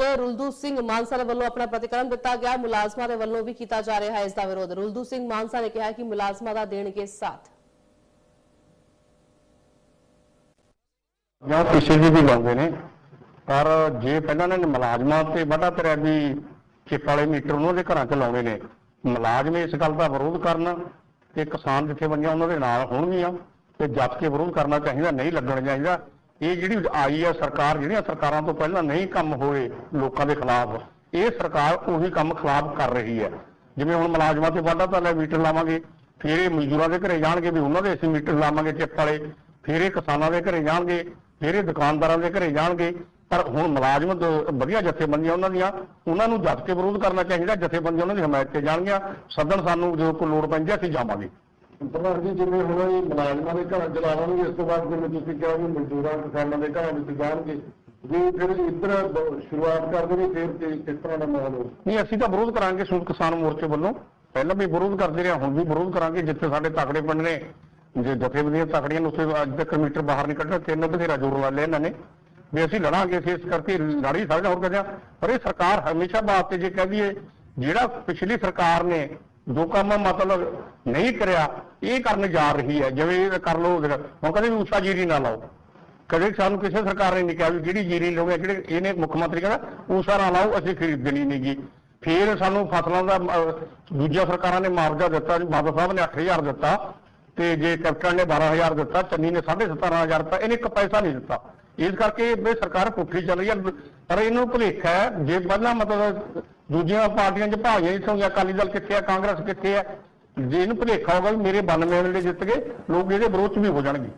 ਵਿਰੋਧ ਰੁਲਦੂ ਸਿੰਘ ਮਾਨਸਾ ਦੇ ਵੱਲੋਂ ਆਪਣਾ ਪ੍ਰਤੀਕਰਮ ਦਿੱਤਾ ਗਿਆ। ਮੁਲਾਜ਼ਮਾਂ ਦੇ ਵੱਲੋਂ ਵੀ ਕੀਤਾ ਜਾ ਰਿਹਾ ਹੈ ਇਸ ਦਾ ਵਿਰੋਧ। ਰੁਲਦੂ ਸਿੰਘ ਮਾਨਸਾ ਨੇ ਕਿਹਾ ਕਿ ਮੁਲਾਜ਼ਮਾਂ ਦਾ ਦੇਣਗੇ ਸਾਥ। ਜਾਂ ਕਿਸੇ ਦੀ ਵੀ ਲਾਉਂਦੇ ਨੇ, ਪਰ ਜੇ ਪਹਿਲਾਂ ਇਹਨਾਂ ਨੇ ਮੁਲਾਜ਼ਮਾਂ ਤੇ ਵੱਡਾ ਤਰਿਆ ਵੀ ਚਿੱਪ ਵਾਲੇ ਮੀਟਰ ਉਹਨਾਂ ਦੇ ਘਰਾਂ 'ਚ ਲਾਉਣੇ ਨੇ, ਮੁਲਾਜ਼ਮ ਇਸ ਗੱਲ ਦਾ ਵਿਰੋਧ ਕਰਨ ਤੇ ਕਿਸਾਨ ਜਥੇਬੰਦੀਆਂ ਉਹਨਾਂ ਦੇ ਨਾਲ ਹੋਣਗੀਆਂ ਤੇ ਜੱਜ ਕੇ ਵਿਰੋਧ ਕਰਨਾ ਚਾਹੀਦਾ, ਨਹੀਂ ਲੱਗਣਾ ਚਾਹੀਦਾ। ਇਹ ਜਿਹੜੀ ਆਈ ਹੈ ਸਰਕਾਰ, ਜਿਹੜੀਆਂ ਸਰਕਾਰਾਂ ਤੋਂ ਪਹਿਲਾਂ ਨਹੀਂ ਕੰਮ ਹੋਏ ਲੋਕਾਂ ਦੇ ਖਿਲਾਫ, ਇਹ ਸਰਕਾਰ ਉਹੀ ਕੰਮ ਖਿਲਾਫ ਕਰ ਰਹੀ ਹੈ। ਜਿਵੇਂ ਹੁਣ ਮੁਲਾਜ਼ਮਾਂ ਤੇ ਵਾਧਾ ਤਾਂ ਲੈ ਮੀਟਰ ਲਾਵਾਂਗੇ, ਫਿਰ ਇਹ ਮਜ਼ਦੂਰਾਂ ਦੇ ਘਰੇ ਜਾਣਗੇ ਵੀ ਉਹਨਾਂ ਦੇ ਅਸੀਂ ਮੀਟਰ ਲਾਵਾਂਗੇ ਚਿੱਪ ਵਾਲੇ, ਫਿਰ ਇਹ ਕਿਸਾਨਾਂ ਦੇ ਘਰੇ ਜਾਣਗੇ, ਫਿਰ ਇਹ ਦੁਕਾਨਦਾਰਾਂ ਦੇ ਘਰੇ ਜਾਣਗੇ। ਪਰ ਹੁਣ ਮੁਲਾਜ਼ਮ ਦ- ਵਧੀਆ ਜਥੇਬੰਦੀਆਂ ਉਹਨਾਂ ਦੀਆਂ, ਉਹਨਾਂ ਨੂੰ ਜੱਜ ਕੇ ਵਿਰੋਧ ਕਰਨਾ ਚਾਹੀਦਾ, ਜਥੇਬੰਦੀਆਂ ਉਹਨਾਂ ਦੀ ਹਮਾਇਤ ਤੇ ਜਾਣਗੀਆਂ। ਸੱਦਣ ਸਾਨੂੰ ਜਦੋਂ ਕੋਈ ਲੋੜ ਪੈਂਦੀ ਹੈ ਅਸੀਂ ਜਾਵਾਂਗੇ। ਪ੍ਰਧਾਨ ਜੀ ਜਿਵੇਂ ਹੁਣ ਇਹ ਮੁਲਾਜ਼ਮਾਂ ਦੇ ਘਰਾਂ ਚਲਾਵਾਂਗੇ ਇਸ ਤੋਂ ਬਾਅਦ ਜਿਵੇਂ ਤੁਸੀਂ ਕਿਹਾ ਵੀ ਮਜ਼ਦੂਰਾਂ, ਕਿਸਾਨਾਂ ਦੇ ਘਰਾਂ ਵਿੱਚ ਜਾਣਗੇ। ਜੇ ਫਿਰ ਇੱਧਰ ਸ਼ੁਰੂਆਤ ਕਰ ਦੇਵੇ ਫਿਰ ਕਿਸ ਤਰ੍ਹਾਂ ਦਾ ਮਾਹੌਲ ਹੋ ਨਹੀਂ, ਅਸੀਂ ਤਾਂ ਵਿਰੋਧ ਕਰਾਂਗੇ ਸੰਯੁਕਤ ਕਿਸਾਨ ਮੋਰਚੇ ਵੱਲੋਂ। ਪਹਿਲਾਂ ਵੀ ਵਿਰੋਧ ਕਰਦੇ ਰਹੇ, ਹੁਣ ਵੀ ਵਿਰੋਧ ਕਰਾਂਗੇ, ਜਿੱਥੇ ਸਾਡੇ ਤਾਕੜੇ ਪਿੰਡ ਨੇ, ਜੇ ਜਥੇਬੰਦੀਆਂ ਤਾਕੜੀਆਂ ਨੇ ਉੱਥੇ ਅੱਜ ਤੱਕ ਮੀਟਰ ਬਾਹਰ ਨਹੀਂ ਕੱਢਣਾ ਤਿੰਨ ਬਥੇਰਾ ਜ਼ੋਰ ਲਾ ਲਿਆ ਇਹਨਾਂ ਨੇ। ਵੀ ਅਸੀਂ ਲੜਾਂਗੇ, ਅਸੀਂ ਇਸ ਕਰਕੇ ਲੜੀ ਸਕਦੇ ਹਾਂ ਹੋਰ ਕਹਿੰਦੇ ਆ ਪਰ ਇਹ ਸਰਕਾਰ ਹਮੇਸ਼ਾ ਬਾਤ ਤੇ ਜੇ ਕਹਦੀ ਏ ਜਿਹੜਾ ਪਿਛਲੀ ਸਰਕਾਰ ਨੇ ਜੋ ਕੰਮ ਮਤਲਬ ਨਹੀਂ ਕਰਿਆ ਇਹ ਕਰਨ ਜਾ ਰਹੀ ਹੈ ਜਿਵੇਂ ਇਹ ਕਰ ਲਓ ਹੁਣ ਕਹਿੰਦੇ ਵੀ ਉਸ਼ਾ ਜੀਰੀ ਨਾ ਲਾਓ। ਕਦੇ ਸਾਨੂੰ ਕਿਸੇ ਸਰਕਾਰ ਨੇ ਨਹੀਂ ਕਿਹਾ ਵੀ ਜਿਹੜੀ ਜੀਰੀ ਲੋਗੇ ਜਿਹੜੇ ਇਹਨੇ ਮੁੱਖ ਮੰਤਰੀ ਕਹਿੰਦਾ ਉਸਾ ਨਾ ਲਾਓ ਅਸੀਂ ਖਰੀਦਣੀ ਨਹੀਂਗੀ ਫਿਰ ਸਾਨੂੰ ਫਸਲਾਂ ਦਾ ਅਹ, ਦੂਜੀਆਂ ਸਰਕਾਰਾਂ ਨੇ ਮੁਆਵਜ਼ਾ ਦਿੱਤਾ ਜੀ ਬਾਦਲ ਸਾਹਿਬ ਨੇ 8000 ਦਿੱਤਾ ਤੇ ਜੇ ਕੈਪਟਨ ਨੇ 12000 ਦਿੱਤਾ ਚੰਨੀ ਨੇ 17500 ਦਿੱਤਾ ਇਹਨੇ ਇੱਕ ਪੈਸਾ ਨਹੀਂ ਦਿੱਤਾ। ਇਸ ਕਰਕੇ ਇਹ ਸਰਕਾਰ ਪੁੱਠੀ ਚੱਲ ਰਹੀ ਹੈ ਪਰ ਇਹਨੂੰ ਭੁਲੇਖਾ ਹੈ ਜੇ ਪਹਿਲਾਂ ਮਤਲਬ ਦੂਜੀਆਂ ਪਾਰਟੀਆਂ 'ਚ ਭਾਈਆਂ ਜਿੱਥੋਂ ਗਿਆ ਅਕਾਲੀ ਦਲ ਕਿੱਥੇ ਆ, ਕਾਂਗਰਸ ਕਿੱਥੇ ਆ? ਜੇ ਇਹਨੂੰ ਭੁਲੇਖਾ ਹੋਗਾ ਵੀ ਮੇਰੇ 92 ਐਮਐਲਏ ਜਿੱਤ ਗਏ, ਲੋਕ ਇਹਦੇ ਵਿਰੋਧ 'ਚ ਵੀ ਹੋ ਜਾਣਗੇ।